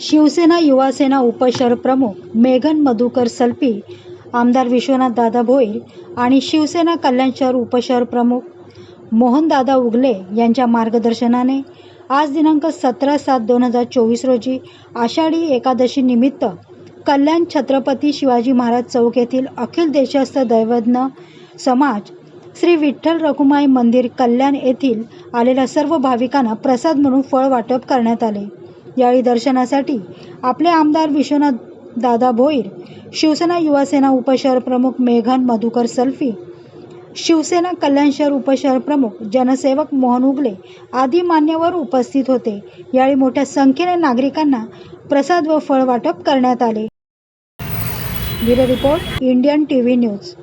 शिवसेना युवासेना उपशहर प्रमुख मेघन मधुकर सल्पी आमदार विश्वनाथ दादा भोईर आणि शिवसेना कल्याण शहर उपशहर प्रमुख मोहनदादा उगले यांच्या मार्गदर्शनाने आज दिनांक सतरा सात दोन हजार चोवीस रोजी आषाढी एकादशी निमित्त कल्याण छत्रपती शिवाजी महाराज चौक येथील अखिल देशस्थ दैवज्ञ समाज श्री विठ्ठल रखुमाई मंदिर कल्याण येथील आलेल्या सर्व भाविकांना प्रसाद म्हणून फळ वाटप करण्यात आले. यावेळी दर्शनासाठी आपले आमदार विश्वनाथ दादा भोईर शिवसेना युवासेना उपशहर प्रमुख मेघन मधुकर सल्फी शिवसेना कल्याण शहर उपशहर प्रमुख जनसेवक मोहन उगले आदी मान्यवर उपस्थित होते. यावेळी मोठ्या संख्येने नागरिकांना प्रसाद व फळ वाटप करण्यात आले. Bureau report Indian T V news.